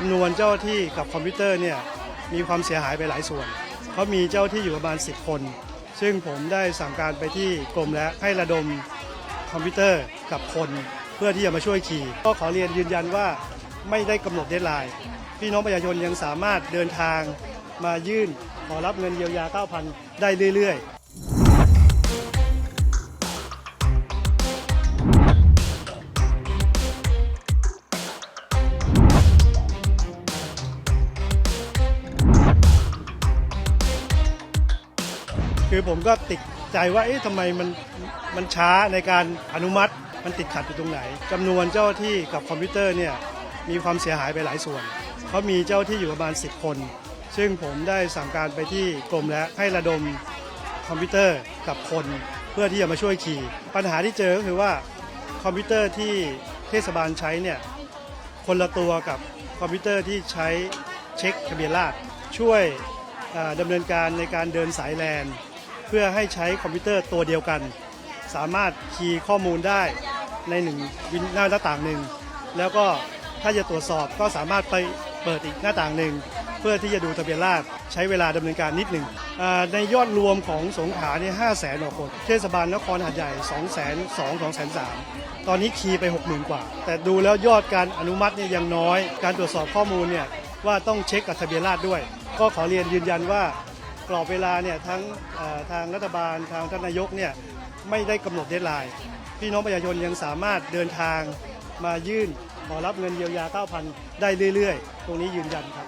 จำนวนเจ้าที่กับคอมพิวเตอร์เนี่ยมีความเสียหายไปหลายส่วนเขามีเจ้าหน้าที่อยู่ประมาณ 10 คน ซึ่งผมได้สั่งการไปที่กรมและให้ระดมคอมพิวเตอร์กับคนเพื่อที่จะมาช่วยขี่ก็ขอเรียนยืนยันว่าไม่ได้กำหนดเดทไลน์พี่น้องประชาชนยังสามารถเดินทางมายื่นขอรับเงินเยียวยา 9,000 ได้เรื่อยๆ คือผมก็ติดใจว่าเอ๊ะทำไมมันมันช้าในการอนุมัติมันติดขัดอยู่ตรงไหนจำนวนเจ้าที่กับคอมพิวเตอร์เนี่ยมีความเสียหายไปหลายส่วนเขามีเจ้าที่อยู่ประมาณ 10 คน ซึ่งผมได้สั่งการไปที่กรมและให้ระดมคอมพิวเตอร์กับคนเพื่อที่จะมาช่วยขี่ ปัญหาที่เจอก็คือว่าคอมพิวเตอร์ที่เทศบาลใช้เนี่ยคนละตัวกับคอมพิวเตอร์ที่ใช้เช็คทะเบียนราษช่วยอ่าดำเนินการในการเดินสายแลน เพื่อให้ใช้คอมพิวเตอร์ตัวเดียวกัน สามารถคีย์ข้อมูลได้ในหนึ่งวินหน้าต่างหนึ่ง แล้วก็ถ้าจะตรวจสอบก็สามารถไปเปิดอีกหน้าต่างหนึ่ง เพื่อที่จะดูทะเบียนราษฎรใช้เวลาดำเนินการนิดหนึ่ง ในยอดรวมของสงขลาเนี่ยห้าแสนกว่าคนเทศบาลนครหาดใหญ่2 2 0 0 0 2 2 3 0 0ตอนนี้คีย์ไป 60,000 กว่า แต่ดูแล้วยอดการอนุมัติเนี่ยยังน้อย การตรวจสอบข้อมูลเนี่ยว่าต้องเช็คกับทะเบียนราษฎรด้วย ก็ขอเรียนยืนยันว่า กรอบเวลาเนี่ยทั้งทางรัฐบาลทางท่านนายกเนี่ยไม่ได้กำหนดเดทไลน์พี่น้องประชาชนยังสามารถเดินทางมายื่นขอรับเงินเยียวยา 9,000 ได้เรื่อย ๆ ตรงนี้ยืนยันครับ